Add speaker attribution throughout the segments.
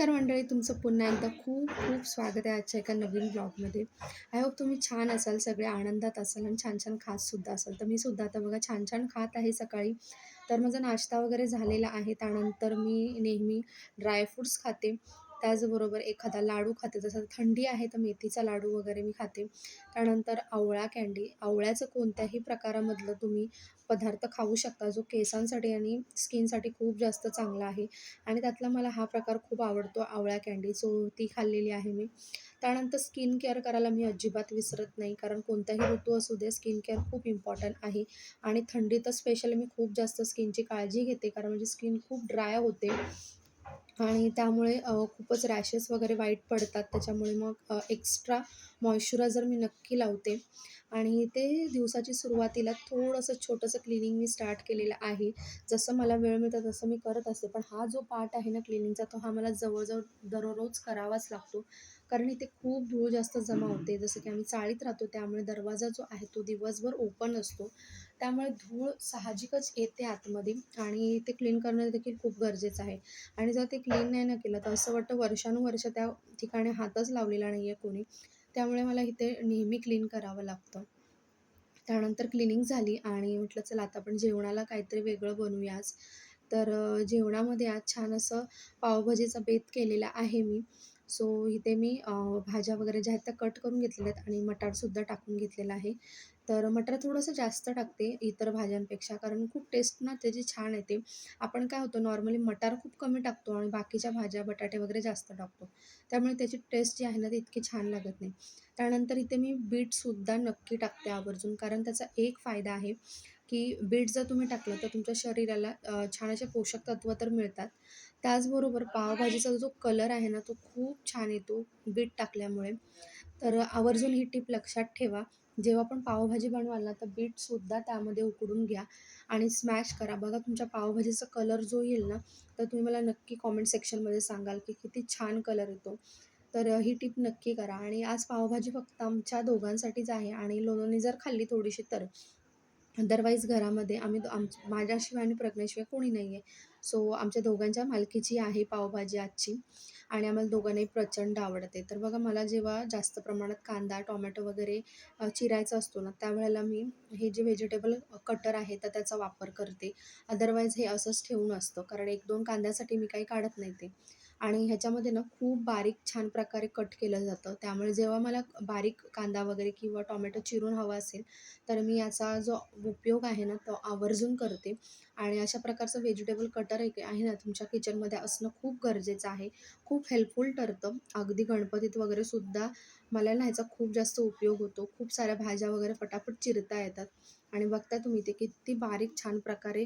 Speaker 1: नमस्कार मंडळी तुमचं पुन्हा एकदा खूप खूप स्वागत आहे आजच्या एका नवीन ब्लॉगमध्ये. आय होप तुम्ही छान असाल सगळे आनंदात असाल आणि छान छान खातसुद्धा असाल. तर मी सुद्धा आता बघा छान छान खात आहे सकाळी. तर माझा नाश्ता वगैरे झालेला आहे. त्यानंतर मी नेहमी ड्रायफ्रूट्स खाते. त्याचबरोबर एखादा लाडू खाते. जसं थंडी आहे तर मेथीचा लाडू वगैरे मी खाते. त्यानंतर आवळा कँडी आवळ्याचं कोणत्याही प्रकारामधलं तुम्ही पदार्थ खाऊ शकता. जो केसांसाठी आणि स्किनसाठी खूप जास्त चांगला आहे. आणि त्यातला मला हा प्रकार खूप आवडतो आवळा कँडी सो ती खाल्लेली आहे मी. त्यानंतर स्किन केअर करायला मी अजिबात विसरत नाही. कारण कोणताही ऋतू असू दे स्किन केअर खूप इम्पॉर्टंट आहे. आणि थंडी तर स्पेशली मी खूप जास्त स्किनची काळजी घेते. कारण माझी स्किन खूप ड्राय होते. आणि त्यामुळे खूपच रॅशेस वगैरे वाईट पडतात. त्याच्यामुळे मग एक्स्ट्रा मॉइश्चरायझर मी नक्की लावते आणि ते दिवसाची सुरुवातीला थोडंसं छोटंसं क्लिनिंग मी स्टार्ट केलेलं आहे. जसं मला वेळ मिळतं तसं मी करत असते. पण हा जो पार्ट आहे ना क्लिनिंगचा तो हा मला जवळजवळ दररोज करावाच लागतो. कारण इथे खूप धूळ जास्त जमा होते. जसं की आम्ही चाळीत राहतो त्यामुळे दरवाजा जो आहे तो दिवसभर ओपन असतो. त्यामुळे धूळ साहजिकच येते आतमध्ये आणि ते क्लीन करणं देखील खूप गरजेचं आहे. आणि जर ते क्लीन नाही ना केलं तर असं वाटतं वर्षानुवर्ष त्या ठिकाणी हातच लावलेला नाही आहे कोणी. त्यामुळे मला इथे नेहमी क्लीन करावं लागतं. त्यानंतर क्लिनिंग झाली आणि म्हटलं चला आता आपण जेवणाला काहीतरी वेगळं बनवूया आज. तर जेवणामध्ये आज छान असं पावभाजीचा बेत केलेला आहे मी. सो इथे मी भाज्या वगैरे ज्या आहेत त्या कट करून घेतलेल्या आहेत आणि मटारसुद्धा टाकून घेतलेला आहे. तर मटर थोडंसं जास्त टाकते इतर भाज्यांपेक्षा कारण खूप टेस्ट ना त्याची छान येते. आपण काय होतो नॉर्मली मटार खूप कमी टाकतो आणि बाकीच्या भाज्या बटाटे वगैरे जास्त टाकतो. त्यामुळे त्याची टेस्ट जी आहे ना ती इतकी छान लागत नाही. त्यानंतर इथे मी बीटसुद्धा नक्की टाकते आवर्जून कारण त्याचा एक फायदा आहे की बीट जर तुम्ही टाकलं तर तुमच्या शरीराला छान असे पोषक तत्व तर मिळतात. त्याचबरोबर पावभाजीचा जो कलर आहे ना तो खूप छान येतो बीट टाकल्यामुळे. तर आवर्जून ही टीप लक्षात ठेवा. जेव्हा पण पावभाजी बनवाल ना तर बीटसुद्धा त्यामध्ये उकडून घ्या आणि स्मॅश करा. बघा तुमच्या पावभाजीचा कलर जो येईल ना तर तुम्ही मला नक्की कॉमेंट सेक्शनमध्ये सांगाल की किती छान कलर येतो. तर ही टिप नक्की करा. आणि आज पावभाजी फक्त आमच्या दोघांसाठीच आहे आणि लोणोनी जर खाल्ली थोडीशी तर. अदरवाईज घरामध्ये आम्ही आम माझ्याशिवाय आणि प्रज्ञाशिवाय कोणी नाही आहे सो आमच्या दोघांच्या मालकीची आहे पावभाजी आजची आणि आम्हाला दोघांनाही प्रचंड आवडते. तर बघा मला जेव्हा जास्त प्रमाणात कांदा टोमॅटो वगैरे चिरायचा असतो ना त्यावेळेला मी हे जे व्हेजिटेबल कटर आहे तर त्याचा वापर करते. अदरवाईज हे असंच ठेवून असतं कारण एक दोन कांद्यासाठी मी काही काढत नाही ते. आणि ह्याच्यामध्ये ना खूप बारीक छान प्रकारे कट केलं जातं. त्यामुळे जेव्हा मला बारीक कांदा वगैरे किंवा टोमॅटो चिरून हवा असेल तर मी याचा जो उपयोग आहे ना तो आवर्जून करते. आणि अशा प्रकारचं व्हेजिटेबल कटर एक आहे ना तुमच्या किचनमध्ये असणं खूप गरजेचं आहे. खूप हेल्पफुल ठरतं. अगदी गणपतीत वगैरे सुद्धा मला ना ह्याचा खूप जास्त उपयोग होतो. खूप साऱ्या भाज्या वगैरे फटाफट चिरता येतात. आणि बघता तुम्ही ते किती बारीक छान प्रकारे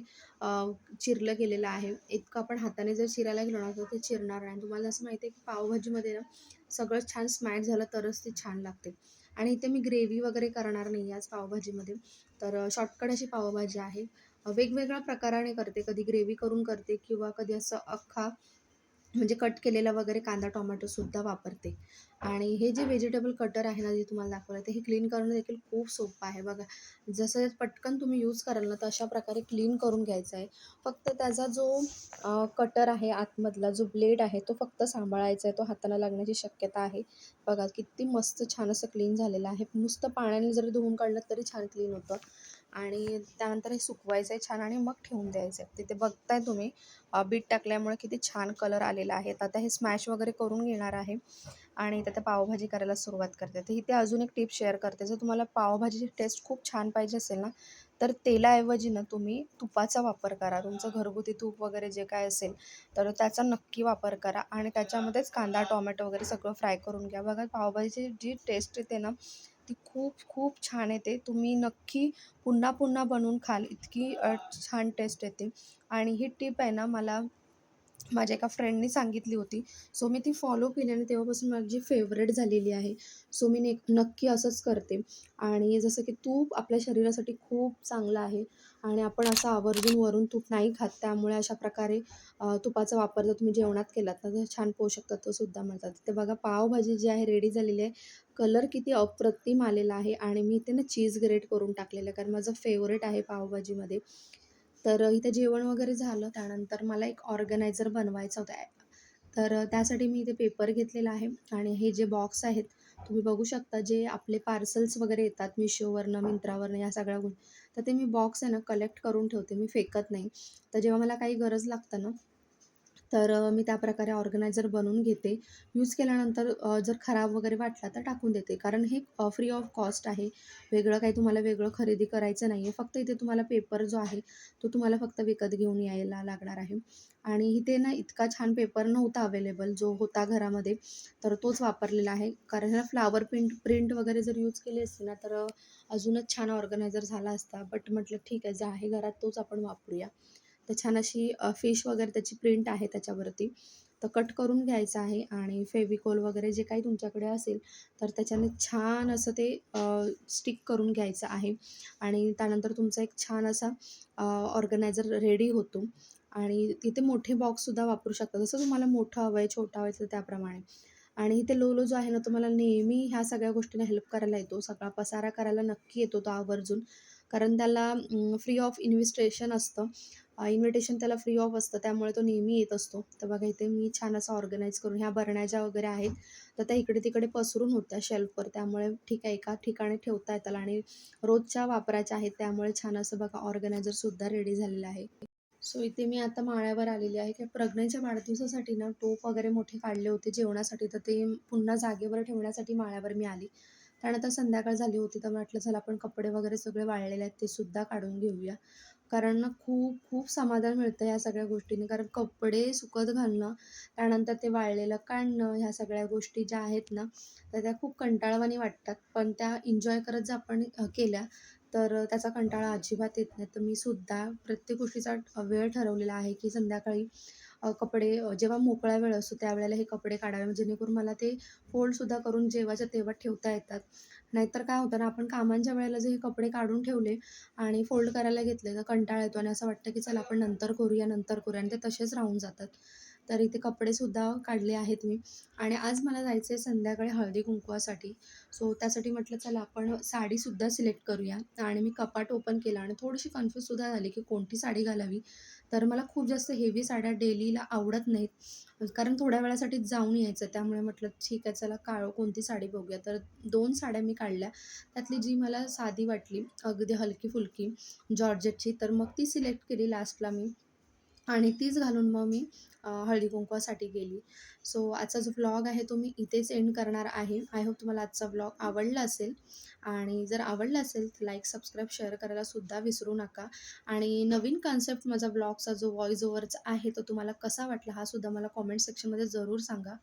Speaker 1: चिरलं गेलेलं आहे. इतकं आपण हाताने जर चिरायला गेलो ना तर ते चिरणार नाही. तुम्हाला असं माहिती आहे की पावभाजीमध्ये ना सगळं छान स्मॅश झालं तरच ती छान लागते. आणि इथे मी ग्रेव्ही वगैरे करणार नाही आज पावभाजीमध्ये. तर शॉर्टकट अशी पावभाजी आहे. वेगवेगळ्या प्रकाराने करते. कधी ग्रेव्ही करून करते किंवा कधी असं अख्खा म्हणजे कट केलेला वगैरे कांदा टोमॅटोसुद्धा वापरते. आणि हे जे व्हेजिटेबल कटर आहे ना जे तुम्हाला दाखवलं ते हे क्लीन करणं देखील खूप सोपं आहे बघा. जसं पटकन तुम्ही यूज कराल ना तर अशा प्रकारे क्लीन करून घ्यायचं आहे. फक्त त्याचा जो कटर आहे आतमधला जो ब्लेड आहे तो फक्त सांभाळायचा आहे तो हाताला लागण्याची शक्यता आहे. बघा किती मस्त छान असं क्लीन झालेलं आहे. नुसतं पाण्याने जरी धुवून काढलं तरी छान क्लीन होतं. आणि त्यानंतर हे सुकवायचं आहे छान आणि मग ठेवून द्यायचं आहे तिथे बघताय तुम्ही बीट टाकल्यामुळे किती छान कलर आलेला आहे. आता हे स्मॅश वगैरे करून घेणार आहे आणि त्यात पावभाजी करायला सुरुवात करते. तर इथे अजून एक टिप शेअर करते. जर तुम्हाला पावभाजीची टेस्ट खूप छान पाहिजे असेल ना तर तेलाऐवजी ना तुम्ही तुपाचा वापर करा. तुमचं घरगुती तूप वगैरे जे काय असेल तर त्याचा नक्की वापर करा आणि त्याच्यामध्येच कांदा टोमॅटो वगैरे सगळं फ्राय करून घ्या. बघा पावभाजीची जी टेस्ट येते ना ती खूप खूप छान येते. तुम्ही नक्की पुन्हा पुन्हा बनवून खाल. इतकी छान टेस्ट येते. आणि ही टीप आहे ना मला माझ्या एका फ्रेंडने सांगितली होती. सो मी ती फॉलो केली आणि तेव्हापासून माझी फेवरेट झालेली आहे. सो मी ने नक्की असंच करते. आणि जसं की तूप आपल्या शरीरासाठी खूप चांगलं आहे आणि आपण असं आवर्जून वरून तूप नाही खात त्यामुळे अशा प्रकारे तुपाचा वापर जर तुम्ही जेवणात केलात ना तर छान पोषक तत्वसुद्धा मिळतात. ते बघा पावभाजी जी आहे रेडी झालेली आहे. कलर किती अप्रतिम आलेला आहे आणि मी इथे ना चीज ग्रेट करून टाकलेलं आहे कारण माझं फेवरेट आहे पावभाजीमध्ये. तर इथे जेवण वगैरे झालं. त्यानंतर मला एक ऑर्गनायझर बनवायचा होता. तर त्यासाठी मी इथे पेपर घेतलेला आहे. आणि हे जे बॉक्स आहेत तुम्ही बघू शकता जे आपले पार्सल्स वगैरे येतात मिशोवरनं मिंत्रावरनं या सगळ्या गोष्टी. तर ते मी बॉक्स आहे ना कलेक्ट करून ठेवते. मी फेकत नाही. तर जेव्हा मला काही गरज लागतं ना तर मी मी त्याप्रकारे ऑर्गनायझर बनवून घेते. यूज केल्यानंतर जर खराब वगैरे वाटला तर टाकून देते. कारण हे फ्री ऑफ कॉस्ट आहे. वेगळं काही तुम्हाला वेगळं खरेदी करायचं नाही आहे फक्त इथे तुम्हाला पेपर जो आहे तो तुम्हाला फक्त विकत घेऊन यायला लागणार आहे. आणि इथे ना इतका छान पेपर नव्हता अवेलेबल जो होता घरामध्ये तर तोच वापरलेला आहे. कारण ह्याला फ्लावर प्रिंट प्रिंट वगैरे जर यूज केली असते ना तर अजूनच छान ऑर्गनायझर झाला असता. बट म्हटलं ठीक आहे जे आहे घरात तोच आपण वापरूया. तर छान अशी फिश वगैरे त्याची प्रिंट आहे त्याच्यावरती. तर कट करून घ्यायचं आहे आणि फेविकोल वगैरे जे काही तुमच्याकडे असेल तर त्याच्याने छान असं ते स्टिक करून घ्यायचं आहे. आणि त्यानंतर तुमचा एक छान असा ऑर्गनायझर रेडी होतो. आणि तिथे मोठे बॉक्ससुद्धा वापरू शकता. जसं तुम्हाला मोठं हवं आहे छोटं हवं आहे तर त्याप्रमाणे. आणि इथे लोलो जो आहे ना तुम्हाला नेहमी ह्या सगळ्या गोष्टींना हेल्प करायला येतो. सगळा पसारा करायला नक्की येतो तो आवर्जून. कारण त्याला फ्री ऑफ इन्व्हेस्टेशन असतं. इन्व्हिटेशन त्याला फ्री ऑफ असतं त्यामुळे तो नेहमी येत असतो. तर बघा इथे मी छान असं ऑर्गनाईज करून ह्या बरण्याच्या वगैरे आहेत. तर त्या इकडे तिकडे पसरून होत्या शेल्फवर त्यामुळे ठीक आहे एका ठिकाणी ठेवता येतात आणि रोजच्या वापराच्या आहेत त्यामुळे छान असं बघा ऑर्गनायझरसुद्धा रेडी झालेलं आहे. सो इथे मी आता माळ्यावर आलेली आहे. की प्रज्ञेच्या वाढदिवसासाठी ना टोप वगैरे मोठे काढले होते जेवणासाठी. तर ते पुन्हा जागेवर ठेवण्यासाठी माळ्यावर मी आली. त्यानंतर संध्याकाळ झाली होती तर म्हटलं चला आपण कपडे वगैरे सगळे वाळलेले आहेत ते सुद्धा काढून घेऊया. कारण ना खूप खूप समाधान मिळतं ह्या सगळ्या गोष्टींनी. कारण कपडे सुकत घालणं त्यानंतर ते वाळलेलं काढणं ह्या सगळ्या गोष्टी ज्या आहेत ना तर त्या खूप कंटाळवाणी वाटतात. पण त्या एन्जॉय करत जर आपण केल्या तर त्याचा कंटाळा अजिबात येत नाही. तर मी सुद्धा प्रत्येक गोष्टीचा वेळ ठरवलेला आहे की संध्याकाळी कपडे जेव्हा मोकळा वेळ असतो त्यावेळेला हे कपडे काढावे. जेणेकरून मला ते फोल्डसुद्धा करून जेव्हाच्या तेव्हा ठेवता येतात. नाहीतर काय होतं ना आपण कामांच्या वेळेला जे हे कपडे काढून ठेवले आणि फोल्ड करायला घेतले तर कंटाळा येतो आणि असं वाटतं की चला आपण नंतर करूया नंतर करूया आणि ते तसेच राहून जातात. तर इथे कपडेसुद्धा काढले आहेत मी. आणि आज मला जायचं आहे संध्याकाळी हळदी कुंकवासाठी. सो त्यासाठी म्हटलं चला आपण साडीसुद्धा सिलेक्ट करूया. आणि मी कपाट ओपन केला आणि थोडीशी कन्फ्यूजसुद्धा झाली की कोणती साडी घालावी. तर मला खूप जास्त हेवी साड्या डेलीला आवडत नाहीत. कारण थोड्या वेळासाठी जाऊन यायचं. त्यामुळे म्हटलं ठीक आहे चला काळ कोणती साडी बघूया. तर दोन साड्या मी काढल्या. त्यातली जी मला साधी वाटली अगदी हलकी फुलकी जॉर्जेटची तर मग ती सिलेक्ट केली लास्टला मी. आणि तीच घालून मग मी हळदी कुंकवासाठी गेली. सो आजचा जो व्लॉग आहे तो मी इथेच एंड करणार आहे. आय होप तुम्हाला आजचा व्लॉग आवडला असेल. आणि जर आवडला असेल तर लाईक सबस्क्राईब शेअर करायला सुद्धा विसरू नका. आणि नवीन कॉन्सेप्ट माझा ब्लॉगचा जो व्हॉइस ओव्हरचा आहे तो तुम्हाला कसा वाटला हा सुद्धा मला कॉमेंट सेक्शनमध्ये जरूर सांगा.